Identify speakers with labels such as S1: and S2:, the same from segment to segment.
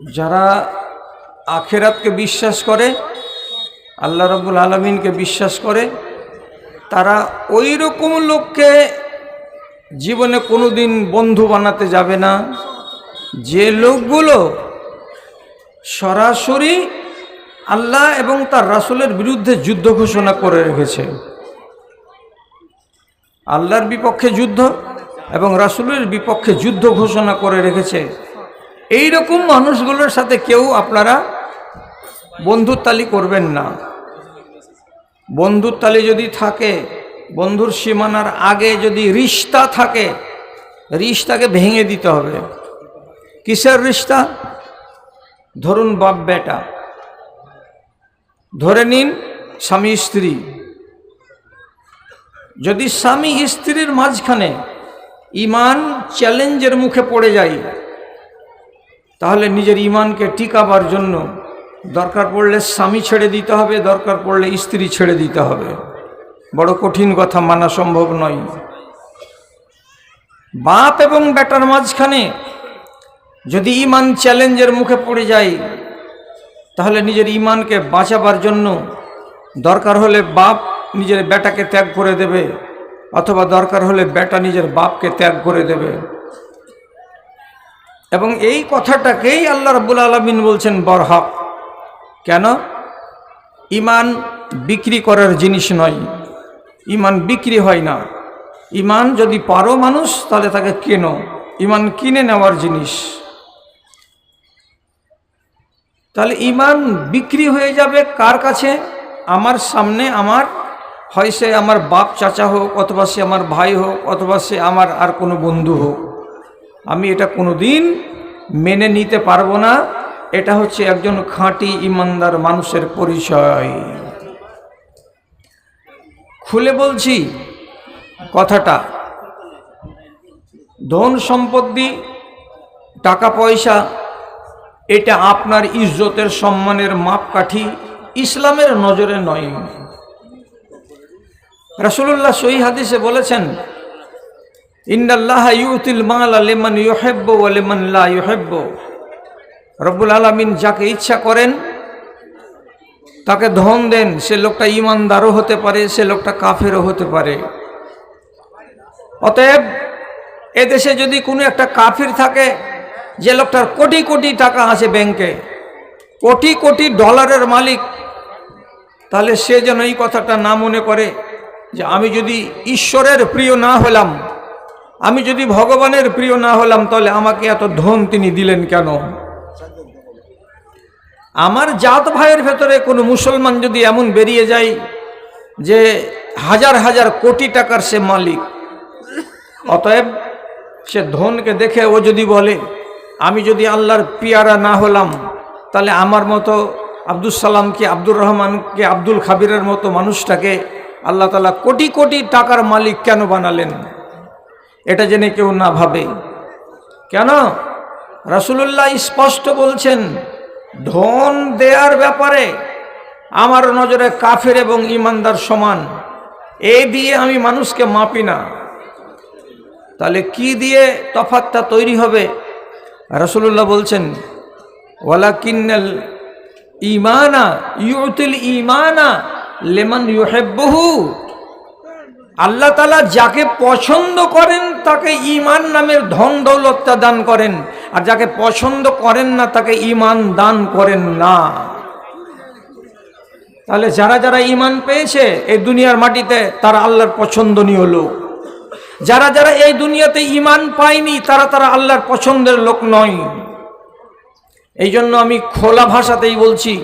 S1: যারা আখেরাতকে বিশ্বাস করে, আল্লাহ রবুল আলমিনকে বিশ্বাস করে, তারা ওই রকম লোককে জীবনে কোনো দিন বন্ধু বানাতে যাবে না। যে লোকগুলো সরাসরি আল্লাহ এবং তার রাসূলের বিরুদ্ধে যুদ্ধ ঘোষণা করে রেখেছে। আল্লাহর বিপক্ষে যুদ্ধ এবং রাসূলের বিপক্ষে যুদ্ধ ঘোষণা করে রেখেছে। এই রকম মানুষগুলোর সাথে কেউ আপনারা বন্ধুর তালি করবেন না। বন্ধুর তালি যদি থাকে, বন্ধুর সীমানার আগে যদি রিস্তা থাকে রিস্তাকে ভেঙে দিতে হবে। কিসের রিস্তা ধরুন বাপ বেটা। ধরে নিন স্বামী স্ত্রী। যদি স্বামী স্ত্রীর মাঝখানে ইমান চ্যালেঞ্জের মুখে পড়ে যায় তাহলে নিজের ইমানকে টিকাবার জন্য দরকার পড়লে স্বামী ছেড়ে দিতে হবে, দরকার পড়লে স্ত্রী ছেড়ে দিতে হবে। বড় কঠিন কথা, মানা সম্ভব নয়। বাপ এবং বেটার মাঝখানে যদি ইমান চ্যালেঞ্জের মুখে পড়ে যায়, তাহলে নিজের ইমানকে বাঁচাবার জন্য দরকার হলে বাপ নিজের বেটাকে ত্যাগ করে দেবে, অথবা দরকার হলে বেটা নিজের বাপকে ত্যাগ করে দেবে। এবং এই কথাটাকেই আল্লাহ রাব্বুল আলমিন বলছেন, বরহক। কেন? ইমান বিক্রি করার জিনিস নয়। ইমান বিক্রি হয় না। ইমান যদি পারো মানুষ, তাহলে তাকে কেনো? ইমান কিনে নেওয়ার জিনিস। তাহলে ইমান বিক্রি হয়ে যাবে কার কাছে? আমার সামনে আমার, হয় সে আমার বাপ চাচা হোক, অথবা সে আমার ভাই হোক, অথবা সে আমার আর কোনো বন্ধু হোক। আমি এটা কোনো দিন মেনে নিতে পারব না। এটা হচ্ছে একজন খাঁটি ইমানদার মানুষের পরিচয়। খুলে বলছি কথাটা। ধন সম্পত্তি, টাকা পয়সা, এটা আপনার ইজ্জতের সম্মানের মাপকাঠি, ইসলামের নজরে নয়। রাসূলুল্লাহ সহি হাদিসে বলেছেন রব্বুল আলমিন যাকে ইচ্ছা করেন, তাকে ধন দেন, সে লোকটা ইমানদারও হতে পারে, সে লোকটা কাফেরও হতে পারে। অতএব এদেশে যদি কোনো একটা কাফির থাকে, যে লোকটার কোটি কোটি টাকা আছে ব্যাংকে, কোটি কোটি ডলারের মালিক, তাহলে সে যেন এই কথাটা না মনে করে যে আমি যদি ঈশ্বরের প্রিয় না হলাম আমি যদি ভগবানের প্রিয় না হলাম, তাহলে আমাকে এত ধন তিনি দিলেন কেন? আমার জাত ভাইয়ের ভেতরে কোনো মুসলমান যদি এমন বেরিয়ে যায় যে হাজার হাজার কোটি টাকার সে মালিক, অতএব সে ধনকে দেখে ও যদি বলে, আমি যদি আল্লাহর পিয়ারা না হলাম, তাহলে আমার মতো আব্দুল সালামকে, আব্দুর রহমানকে, আব্দুল খাবিরের মতো মানুষটাকে আল্লাহ তালা কোটি কোটি টাকার মালিক কেন বানালেন? এটা জেনে কেউ না ভাবে। কেন? রাসুলুল্লাহ স্পষ্ট বলছেন, ধন দেয়ার ব্যাপারে আমার নজরে কাফের এবং ইমানদার সমান। এই দিয়ে আমি মানুষকে মাপি না। তাহলে কি দিয়ে তফাতটা তৈরি হবে? রসুল্লাহ বলছেন ওয়ালা কিন্নাল ইমানা ইউতিল ইমানা লেমন ইউহেব্বহু। আল্লাহ তালা যাকে পছন্দ করেন, তাকে ইমান নামের ধন দৌলতটা দান করেন। আর যাকে পছন্দ করেন না, তাকে ইমান দান করেন না। তাহলে যারা যারা ইমান পেয়েছে, এই দুনিয়ার মাটিতে তারা আল্লাহর পছন্দনীয় লোক। যারা যারা এই দুনিয়াতে ইমান পায়নি, তারা তারা আল্লাহর পছন্দের লোক নয়। এই জন্য আমি খোলা ভাষাতেই বলছি,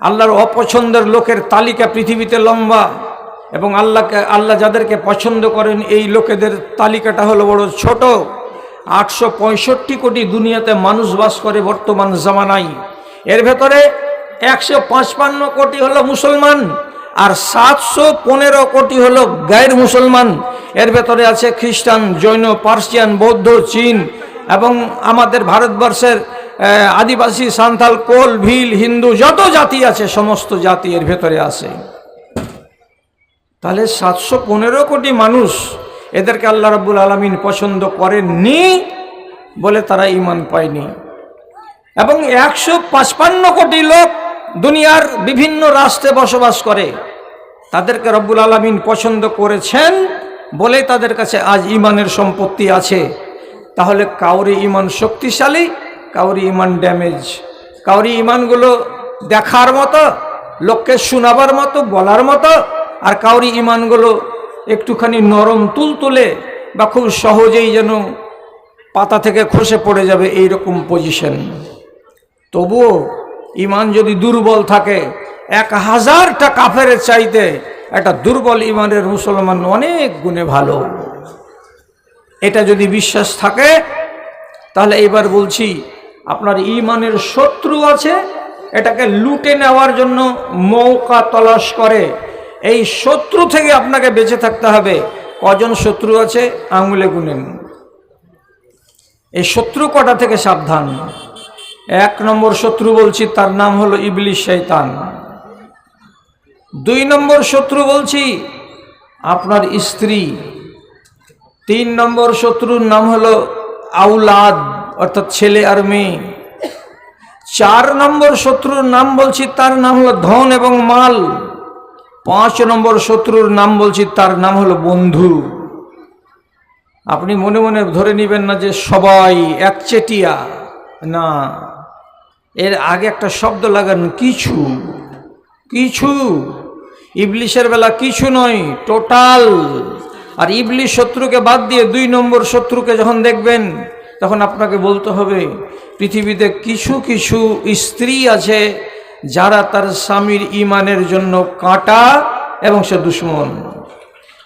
S1: আল্লাহর অপছন্দের লোকের তালিকা পৃথিবীতে লম্বা। এবং আল্লাহকে, আল্লাহ যাদেরকে পছন্দ করেন, এই লোকেদের তালিকাটা হলো বড় ছোট। আটশো পঁয়ষট্টি কোটি দুনিয়াতে মানুষ বাস করে বর্তমান জামানায়। এর ভেতরে একশো কোটি হলো মুসলমান আর সাতশো পনেরো কোটি হলো গায়ের মুসলমান। এর ভেতরে আছে খ্রিস্টান, জৈন, পার্সিয়ান, বৌদ্ধ, চীন এবং আমাদের ভারতবর্ষের আদিবাসী সান্তাল কোল, ভিল, হিন্দু, যত জাতি আছে, সমস্ত জাতি এর ভেতরে আছে। তাহলে সাতশো পনেরো কোটি মানুষ এদেরকে আল্লাহ রাব্বুল আলমিন পছন্দ করেননি বলে তারা ইমান পায়নি। এবং একশো পাঁচপান্ন কোটি লোক দুনিয়ার বিভিন্ন রাষ্ট্রে বসবাস করে, তাদেরকে রব্বুল আলমিন পছন্দ করেছেন বলে তাদের কাছে আজ ইমানের সম্পত্তি আছে। তাহলে কাউরি ইমান শক্তিশালী, কাউরি ইমান ড্যামেজ। কাউরি ইমানগুলো দেখার মতো, লোককে শোনাবার মতো, বলার মতো আর কাউরি ইমানগুলো একটুখানি নরম তুলতুলে বা খুব সহজেই যেন পাতা থেকে খসে পড়ে যাবে এই রকম পজিশন তবুও ইমান যদি দুর্বল থাকে, এক হাজারটা কাফের চাইতে একটা দুর্বল ইমানের মুসলমান অনেক গুণে ভালো। এটা যদি বিশ্বাস থাকে, তাহলে এবার বলছি, আপনার ইমানের শত্রু আছে, এটাকে লুটে নেওয়ার জন্য মৌকা তলাশ করে। এই শত্রু থেকে আপনাকে বেঁচে থাকতে হবে। কজন শত্রু আছে? আঙুলে গুনেন এই শত্রু কটা থেকে সাবধান? এক নম্বর শত্রু বলছি, তার নাম হলো ইবলিশ শৈতান দুই নম্বর শত্রু বলছি, আপনার স্ত্রী। তিন নম্বর শত্রুর নাম হলো আউলাদ, অর্থাৎ ছেলে আর মেয়ে। চার নম্বর শত্রুর নাম বলছি, তার নাম হলো ধন এবং মাল। পাঁচ নম্বর শত্রুর নাম বলছি, তার নাম হলো বন্ধু। আপনি মনে মনে ধরে নেবেন না যে সবাই একচেটিয়া না, এর আগে একটা শব্দ লাগান, কিছু। কিছু। ইবলিশের বেলা কিছু নয়, টোটাল। আর ইবলিশ শত্রুকে বাদ দিয়ে দুই নম্বর শত্রুকে যখন দেখবেন, তখন আপনাকে বলতে হবে, পৃথিবীতে কিছু কিছু স্ত্রী আছে যারা তার স্বামীর ইমানের জন্য কাঁটা এবং সে দুশ্মন।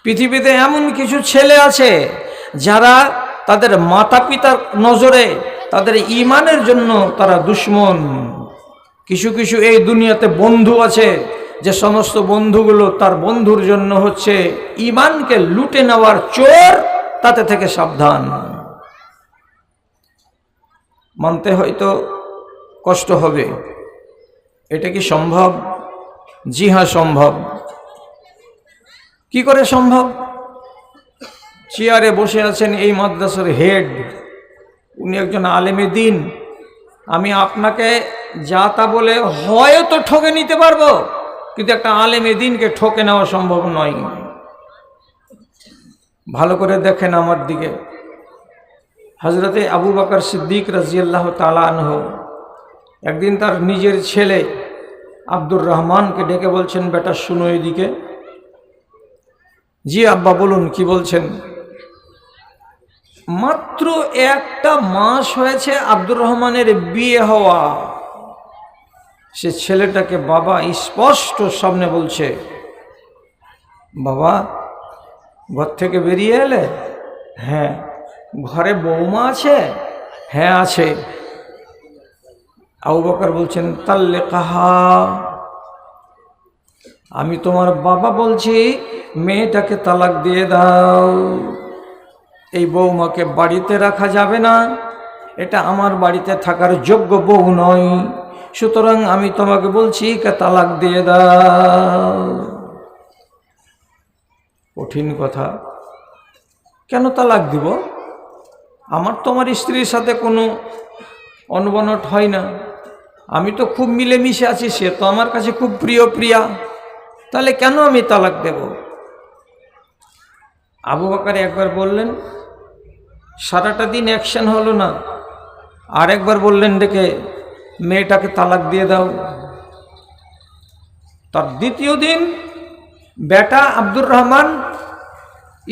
S1: পৃথিবীতে এমন কিছু ছেলে আছে যারা তাদের মাতা পিতার নজরে তাদের ইমানের জন্য তারা দুশ্মন। কিছু কিছু এই দুনিয়াতে বন্ধু আছে যে সমস্ত বন্ধুগুলো তার বন্ধুর জন্য হচ্ছে ইমানকে লুটে নেওয়ার চোর তাতে থেকে সাবধান। মানতে হয়তো কষ্ট হবে। এটা কি সম্ভব? জি হ্যাঁ সম্ভব। কি করে সম্ভব? চেয়ারে বসে আছেন এই মাদ্রাসার হেড। উনি একজন আলেমে দিন। আমি আপনাকে যা তা বলে হয়তো ঠকে নিতে পারব, কিন্তু একটা আলেমে দিনকে ঠকে নেওয়া সম্ভব নয়। ভালো করে দেখেন আমার দিকে। হজরতে আবু বাকর সিদ্দিক রাজিয়াল্লাহ তালা আনহ, একদিন তার নিজের ছেলে আব্দুর রহমানকে ডেকে বলছেন, বেটা, শুনো এদিকে। জি আব্বা, বলুন, কি বলছেন? মাত্র একটা মাস হয়েছে আব্দুর রহমানের বিয়ে হওয়া। সে ছেলেটাকে বাবা স্পষ্ট সামনে বলছে, বাবা, ঘর থেকে বেরিয়ে এলে? হ্যাঁ। ঘরে বৌমা আছে? হ্যাঁ আছে। আবু বলছেন তাল্লে কাহা আমি তোমার বাবা বলছি, মেয়েটাকে তালাক দিয়ে দাও। এই বৌমাকে বাড়িতে রাখা যাবে না। এটা আমার বাড়িতে থাকার যোগ্য বউ নয়। সুতরাং আমি তোমাকে বলছি কে তালাক দিয়ে দাও। কঠিন কথা। কেন তালাক দিব? আমার তোমার স্ত্রীর সাথে কোনো অনবনট হয় না। আমি তো খুব মিলেমিশে আছি, সে তো আমার কাছে খুব প্রিয় প্রিয়া। তাহলে কেন আমি তালাক দেব? আবু বাকারে একবার বললেন, সারাটা দিন অ্যাকশন হলো না। আর একবার বললেন ডেকে মেয়েটাকে তালাক দিয়ে দাও। তার দ্বিতীয় দিন বেটা আব্দুর রহমান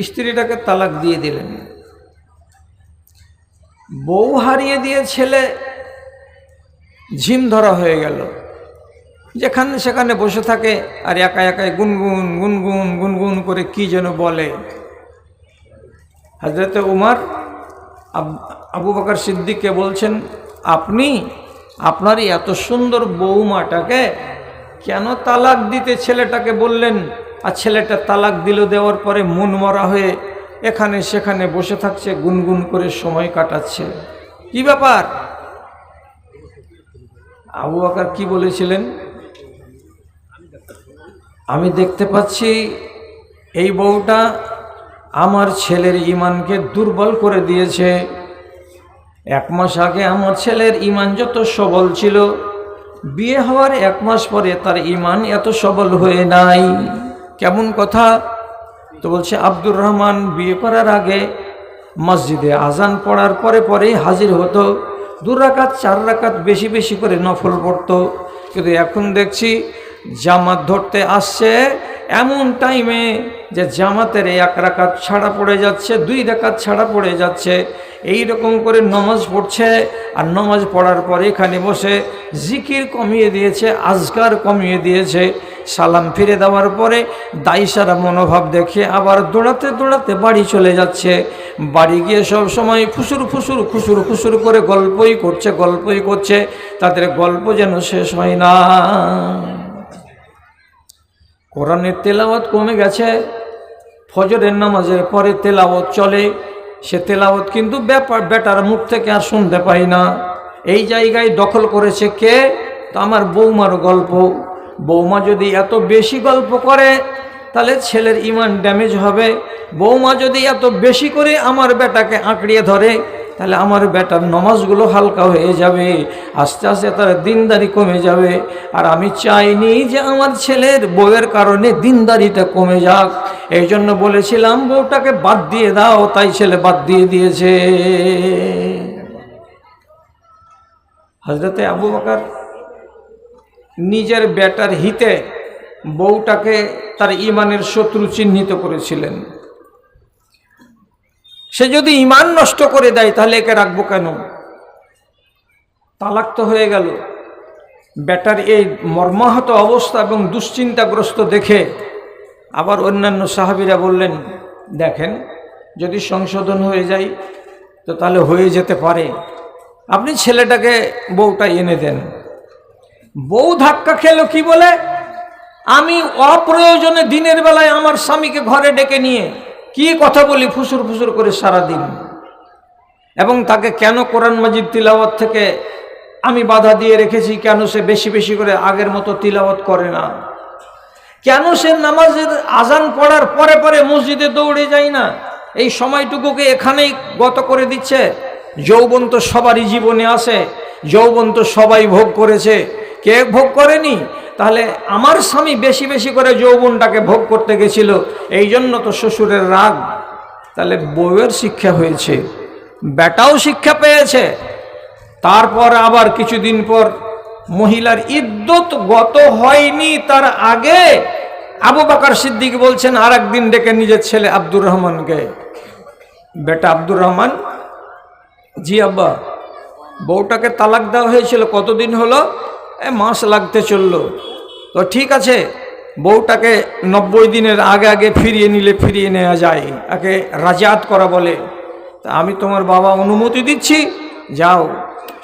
S1: স্ত্রীটাকে তালাক দিয়ে দিলেন। বউ হারিয়ে দিয়ে ছেলে ঝিম ধরা হয়ে গেল। যেখানে সেখানে বসে থাকে আর একা একাই গুনগুন গুনগুন গুনগুন করে কি যেন বলে। হাজরতে উমার, আবু বকর সিদ্দিককে বলছেন, আপনি, আপনারই এত সুন্দর বৌমাটাকে কেন তালাক দিতে ছেলেটাকে বললেন? আর ছেলেটা তালাক দিল দেওয়ার পরে মন মরা হয়ে এখানে সেখানে বসে থাকছে, গুনগুন করে সময় কাটাচ্ছে। কি ব্যাপার? আবু আকার কি বলেছিলেন? আমি দেখতে পাচ্ছি এই বউটা আমার ছেলের ইমানকে দুর্বল করে দিয়েছে। এক মাস আগে আমার ছেলের ইমান যত সবল ছিল, বিয়ে হওয়ার এক মাস পরে তার ইমান এত সবল হয়ে নাই। কেমন কথা? তো বলছে, আব্দুর রহমান বিয়ে করার আগে মসজিদে আজান পড়ার পরে পরেই হাজির হতো। দু রাকাত, চার রাকাত বেশি বেশি করে নফল পড়তো। কিন্তু এখন দেখছি জামাত ধরতে আসছে এমন টাইমে যে জামাতের এক রাকাত ছাড়া পড়ে যাচ্ছে, দুই রাকাত ছাড়া পড়ে যাচ্ছে। এই রকম করে নমাজ পড়ছে আর নমাজ পড়ার পরে এখানে বসে জিকির কমিয়ে দিয়েছে, আজকার কমিয়ে দিয়েছে। সালাম ফিরে দেওয়ার পরে দায়সারা মনোভাব দেখে আবার দৌড়াতে দৌড়াতে বাড়ি চলে যাচ্ছে। বাড়ি গিয়ে সব সময় ফুসুর ফুসুর খুসুর খুসুর করে গল্পই করছে গল্পই করছে। তাদের গল্প যেন শেষ হয় না। কোরআনের তেলাওয়াত কমে গেছে। ফজরের নামাজের পরে তেলাওয়াত চলে। সে তেলাওয়াত কিন্তু ব্যাপার বেটার মুখ থেকে আর শুনতে পাই না। এই জায়গায় দখল করেছে কে? তো আমার বৌমার গল্প। বৌমা যদি এত বেশি গল্প করে, তাহলে ছেলের ইমান ড্যামেজ হবে। বৌমা যদি এত বেশি করে আমার বেটাকে আঁকড়িয়ে ধরে, তাহলে আমার বেটার নমাজগুলো হালকা হয়ে যাবে, আস্তে আস্তে তার দিনদারি কমে যাবে। আর আমি চাইনি যে আমার ছেলের বউয়ের কারণে দিনদারিটা কমে যাক। এই জন্য বলেছিলাম, বউটাকে বাদ দিয়ে দাও, তাই ছেলে বাদ দিয়ে দিয়েছে। হজরতে আবু বকার নিজের বেটার হিতে বউটাকে তার ইমানের শত্রু চিহ্নিত করেছিলেন। সে যদি ইমান নষ্ট করে দেয়, তাহলে একে রাখব কেন? তালাক তো হয়ে গেল। বেটার এই মর্মাহত অবস্থা এবং দুশ্চিন্তাগ্রস্ত দেখে আবার অন্যান্য সাহাবিরা বললেন, দেখেন, যদি সংশোধন হয়ে যায়, তো তাহলে হয়ে যেতে পারে। আপনি ছেলেটাকে বউটা এনে দেন। বউ ধাক্কা খেলো কি বলে? আমি অপ্রয়োজনে দিনের বেলায় আমার স্বামীকে ঘরে ডেকে নিয়ে কি কথা বলি ফুসুর ফুসুর করে সারা দিন এবং তাকে কেন কোরআন মাজিদ তিলাওয়াত থেকে আমি বাধা দিয়ে রেখেছি? কেন সে বেশি বেশি করে আগের মতো তিলাওয়াত করে না? কেন সে নামাজের আজান পড়ার পরে পরে মসজিদে দৌড়ে যায় না? এই সময়টুকুকে এখানেই গত করে দিচ্ছে। যৌবন তো সবারই জীবনে আসে। যৌবন তো সবাই ভোগ করেছে। কে ভোগ করেনি? তাহলে আমার স্বামী বেশি বেশি করে যৌবনটাকে ভোগ করতে গেছিল, এই জন্য তো শ্বশুরের রাগ। তাহলে বউয়ের শিক্ষা হয়েছে, বেটাও শিক্ষা পেয়েছে। তারপর আবার কিছুদিন পর মহিলার ইদ্যত গত হয়নি তার আগে। আবু বাকার সিদ্দিক বলছেন আর একদিন ডেকে নিজের ছেলে আব্দুর রহমানকে। বেটা আব্দুর রহমান, জি আব্বা, বউটাকে তালাক দেওয়া হয়েছিল, কতদিন হলো? মাস লাগতে চলল। তো ঠিক আছে, বউটাকে নব্বই দিনের আগে আগে ফিরিয়ে নিলে ফিরিয়ে নেওয়া যায়, একে রাজাত করা বলে। তা আমি তোমার বাবা অনুমতি দিচ্ছি, যাও,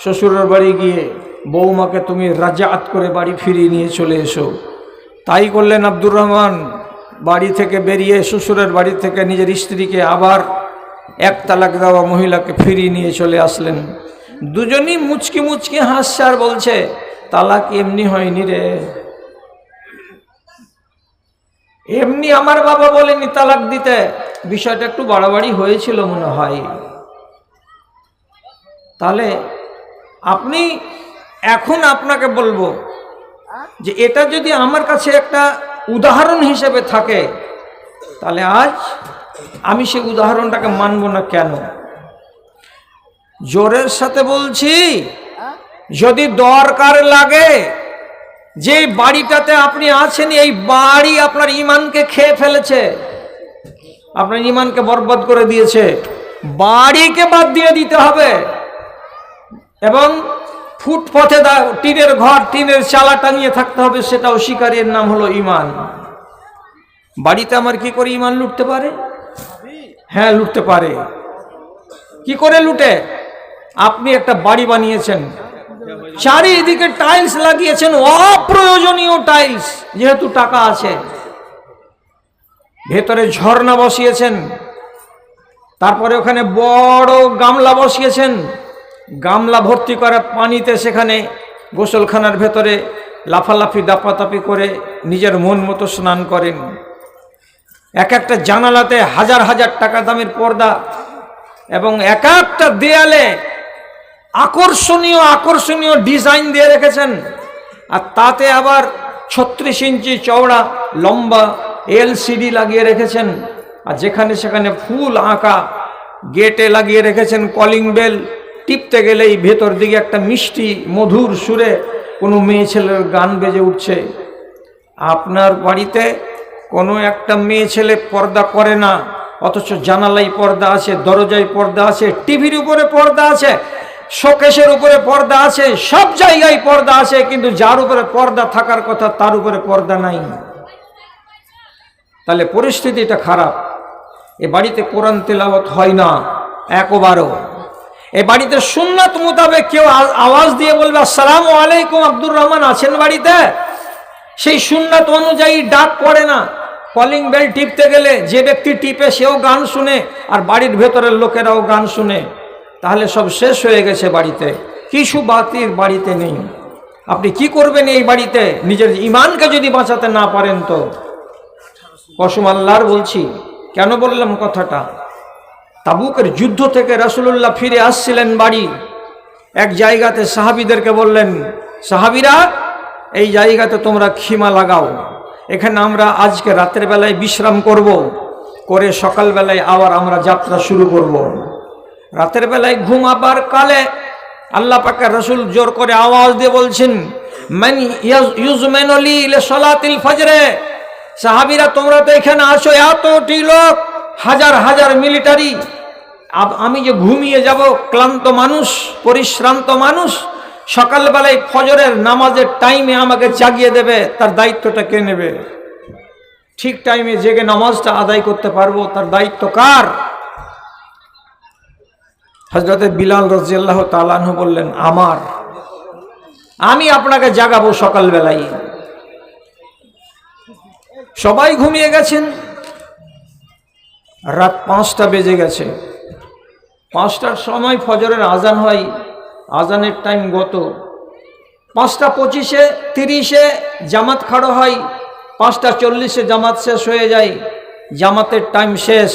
S1: শ্বশুরের বাড়ি গিয়ে বৌমাকে তুমি রাজাত করে বাড়ি ফিরিয়ে নিয়ে চলে এসো। তাই করলেন আব্দুর রহমান, বাড়ি থেকে বেরিয়ে শ্বশুরের বাড়ি থেকে নিজের স্ত্রীকে আবার এক তালাক দেওয়া মহিলাকে ফিরিয়ে নিয়ে চলে আসলেন। দুজনই মুচকি মুচকি হাসছে আর বলছে তালাক এমনি হয়নি রে। এমনি আমার বাবা বলেনি তালাক দিতে। বিষয়টা একটু বাড়াবাড়ি হয়েছিল মনে হয়। তাহলে আপনি, এখন আপনাকে বলব যে এটা যদি আমার কাছে একটা উদাহরণ হিসেবে থাকে, তাহলে আজ আমি সেই উদাহরণটাকে মানব না কেন? জোরের সাথে বলছি যদি দরকার লাগে, যে বাড়িটাতে আপনি আছেন, এই বাড়ি আপনার ইমানকে খেয়ে ফেলেছে, আপনার ইমানকে বরবাদ করে দিয়েছে, বাড়িকে বাদ দিয়ে দিতে হবে, এবং ফুটপথে টিনের ঘর, টিনের চালা টাঙিয়ে থাকতে হবে সেটাও শিকারের নাম হলো ইমান বাড়িতে আমার কি করে ইমান লুটতে পারে? হ্যাঁ লুটতে পারে। কি করে লুটে? আপনি একটা বাড়ি বানিয়েছেন। চারিদিকে টাইলস লাগিয়েছেন, অপ্রয়োজনীয় টাইলস যেহেতু টাকা আছে। ভেতরে ঝর্ণা বসিয়েছেন, তারপরে ওখানে বড় গামলা বসিয়েছেন। গামলা ভর্তি করা পানিতে সেখানে গোসলখানার ভেতরে লাফালাফি দাপাতাপি করে নিজের মন মতো স্নান করেন। এক একটা জানালাতে হাজার হাজার টাকা দামের পর্দা এবং এক একটা দেয়ালে আকর্ষণীয় আকর্ষণীয় ডিজাইন দিয়ে রেখেছেন। আর তাতে আবার ছত্রিশ ইঞ্চি চওড়া, লম্বা এলসিডি লাগিয়ে রেখেছেন। আর যেখানে সেখানে ফুল আঁকা গেটে লাগিয়ে রেখেছেন কলিং বেল টিপতে গেলেই ভেতর দিকে একটা মিষ্টি, মধুর সুরে কোনো মেয়ে ছেলের গান বেজে উঠছে। আপনার বাড়িতে কোনো একটা মেয়ে ছেলে পর্দা করে না, অথচ জানালাই পর্দা আছে, দরজায় পর্দা আছে, টিভির উপরে পর্দা আছে শোকেশের উপরে পর্দা আছে, সব জায়গায় পর্দা আছে, কিন্তু যার উপরে পর্দা থাকার কথা তার উপরে পর্দা নাই। তাহলে পরিস্থিতিটা খারাপ। এ বাড়িতে কোরআন তেলাওয়াত হয় না, একবারও। এ বাড়িতে সুন্নাত মোতাবেক কেউ আওয়াজ দিয়ে বলবে, আসসালামু আলাইকুম, আব্দুর রহমান, আছেন বাড়িতে? সেই সুন্নাত অনুযায়ী ডাক পড়ে না। কলিং বেল টিপতে গেলে যে ব্যক্তি টিপে সেও গান শুনে, আর বাড়ির ভেতরের লোকেরাও গান শুনে। তাহলে সব শেষ হয়ে গেছে বাড়িতে। কিছু বাতির বাড়িতে নেই। আপনি কি করবেন এই বাড়িতে? নিজের ইমানকে যদি বাঁচাতে না পারেন তো। কসম আল্লাহর বলছি, কেন বললাম কথাটা? তাবুকের যুদ্ধ থেকে রাসূলুল্লাহ ফিরে আসছিলেন বাড়ি। এক জায়গাতে সাহাবিদেরকে বললেন, সাহাবিরা, এই জায়গাতে তোমরা খিমা লাগাও। এখানে আমরা আজকে রাতের বেলায় বিশ্রাম করব। করে সকালবেলায় আবার আমরা যাত্রা শুরু করব। রাতের বেলায় ঘুমাবার কালে আল্লাহ পাকের রসুল জোর করে আওয়াজ দিয়ে বলছেন সাহাবিরা, তোমরা তো এখানে আসো, এতটি লোক, হাজার হাজার মিলিটারি। আমি যে ঘুমিয়ে যাব, ক্লান্ত মানুষ, পরিশ্রান্ত মানুষ, সকালবেলায় ফজরের নামাজের টাইমে আমাকে জাগিয়ে দেবে, তার দায়িত্বটা কে নেবে? ঠিক টাইমে জেগে নামাজটা আদায় করতে পারব, তার দায়িত্ব কার? হজরতে বিলাল রাজিয়াল্লাহ তালাহ বললেন, আমার, আমি আপনাকে জাগাবো সকালবেলায়। সবাই ঘুমিয়ে গেছেন। রাত পাঁচটা বেজে গেছে। পাঁচটার সময় ফজরের আজান হয়। আজানের টাইম গত। পাঁচটা পঁচিশে, তিরিশে জামাত খাড়ো হয়। পাঁচটা চল্লিশে জামাত শেষ হয়ে যায়। জামাতের টাইম শেষ।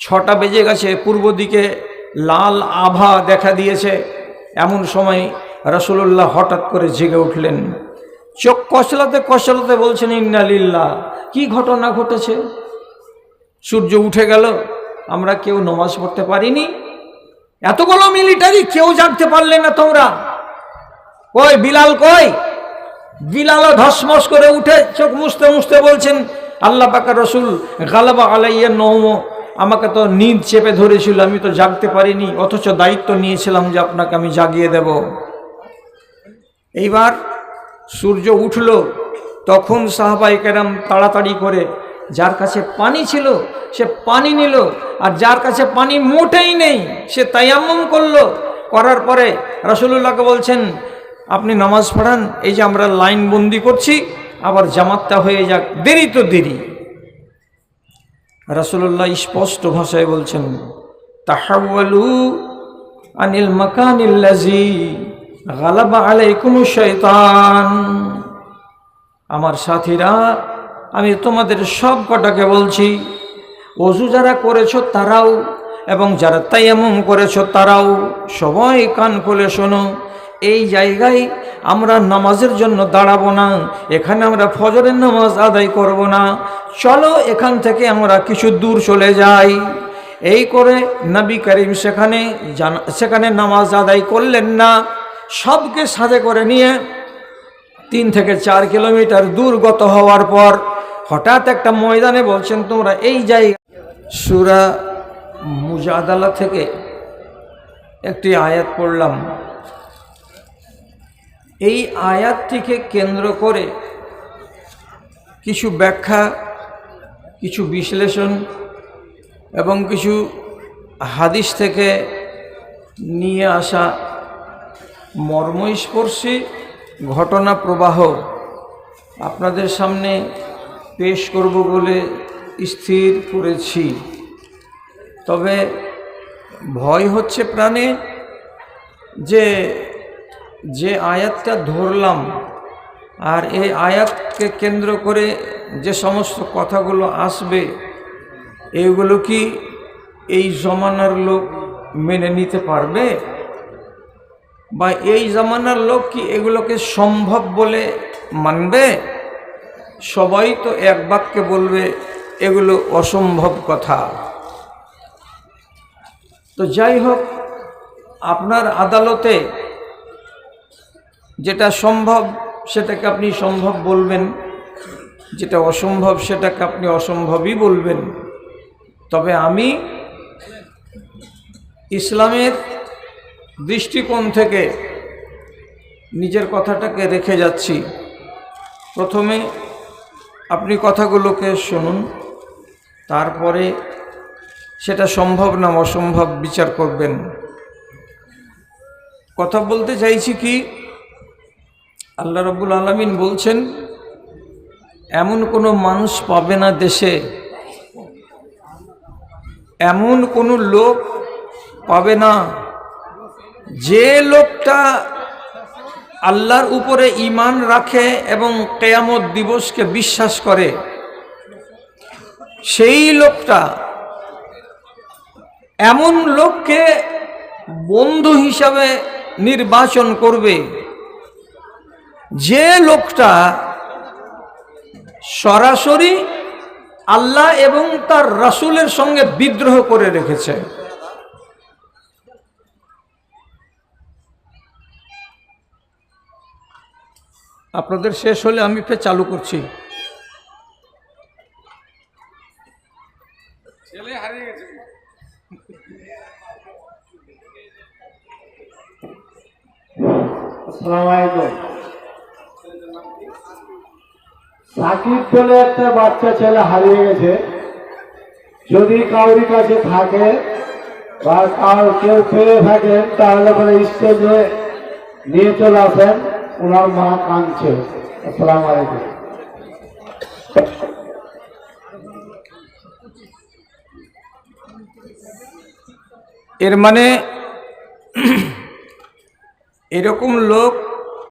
S1: ছটা বেজে গেছে। পূর্ব দিকে লাল আভা দেখা দিয়েছে। এমন সময় রসুল্লাহ হঠাৎ করে জেগে উঠলেন। চোখ কচলাতে কচলাতে বলছেন ইন্নালিল্লাহ কি ঘটনা ঘটেছে? সূর্য উঠে গেল, আমরা কেউ নমাজ পড়তে পারিনি। এতগুলো মিলিটারি কেউ জাগতে পারলে না তোমরা। কই, বিলাল কই? বিলালও ধসমস করে উঠে চোখ মুছতে মুছতে বলছেন, আল্লাহ পাকা রসুল গালাবা আলাইয়া নৌম আমাকে তো নিদ চেপে ধরেছিল, আমি তো জাগতে পারিনি, অথচ দায়িত্ব নিয়েছিলাম যে আপনাকে আমি জাগিয়ে দেব। এইবার সূর্য উঠল, তখন সাহাবাই কেরাম তাড়াতাড়ি করে যার কাছে পানি ছিল, সে পানি নিল, আর যার কাছে পানি মোটেই নেই, সে তায়াম্মম করল। করার পরে রসুল্লাহকে বলছেন, আপনি নামাজ পড়ান, এই যে আমরা লাইন বন্দি করছি, আবার জামাতটা হয়ে যাক, দেরি তো দেরি। রসুল্লাহ স্পষ্ট ভাষায় বলছেন, তাহাওয়ালু আনিল মাকানিল্লাজি গালাবা আলাইকুম শয়তান আমার সাথীরা, আমি তোমাদের সব কটাকে বলছি, অজু যারা করেছ তারাও এবং যারা তাইয়ামুম করেছ তারাও সবাই কান খুলে শোনো, এই জায়গায় আমরা নামাজের জন্য দাঁড়াবো না, এখানে আমরা ফজরের নামাজ আদায় করব না চলো, এখান থেকে আমরা কিছু দূর চলে যাই। এই করে নবী করিম সেখানে সেখানে নামাজ আদায় করলেন না। সবকে সাথে করে নিয়ে তিন থেকে চার কিলোমিটার দূর গত হওয়ার পর হঠাৎ একটা ময়দানে বলছেন, তোমরা এই জায়গা সুরা মুজাদালা থেকে একটি আয়াত পড়লাম। এই আয়াতটিকে কেন্দ্র করে কিছু ব্যাখ্যা কিছু বিশ্লেষণ এবং কিছু হাদিস থেকে নিয়ে আসা মর্মস্পর্শী ঘটনা প্রবাহ আপনাদের সামনে পেশ করব বলে স্থির করেছি। তবে ভয় হচ্ছে প্রাণে যে যে আয়াতটা ধরলাম আর এই আয়াতকে কেন্দ্র করে যে সমস্ত কথাগুলো আসবে, এগুলো কি এই জমানার লোক মেনে নিতে পারবে? বা এই জামানার লোক কি এগুলোকে সম্ভব বলে মানবে? সবাই তো এক বাক্যে বলবে, এগুলো অসম্ভব কথা। তো যাই হোক, আপনার আদালতে যেটা সম্ভব, সেটাকে আপনি সম্ভব বলবেন। যেটা অসম্ভব সেটাকে আপনি অসম্ভবই বলবেন। তবে আমি ইসলামের দৃষ্টিকোণ থেকে নিজের কথাটাকে রেখে যাচ্ছি। প্রথমে আপনি কথাগুলোকে শুনুন, তারপরে সেটা সম্ভব না অসম্ভব বিচার করবেন। কথা বলতে চাইছি কি? আল্লাহ রব্বুল আলমিন বলছেন এমন কোনো মানুষ পাবে না দেশে। এমন কোনো লোক পাবে না। যে লোকটা আল্লাহর উপরে ইমান রাখে এবং কেয়ামত দিবসকে বিশ্বাস করে, সেই লোকটা এমন লোককে বন্ধু হিসাবে নির্বাচন করবে, যে লোকটা সরাসরি আল্লাহ এবং তার রাসূলের সঙ্গে বিদ্রোহ করে রেখেছে। আপনাদের শেষ হলে আমি ফের চালু করছি।
S2: আসসালামু আলাইকুম। সাকিব বলে একটা বাচ্চা ছেলে হারিয়ে গেছে। যদি কাউরি কাছে থাকে বা কার কেউ পেয়ে থাকেন তাহলে পরে স্টেজে নিয়ে চলে আসেন। ওনার মা কাঁদছে। আসসালামু আলাইকুম।
S1: এর মানে এরকম লোক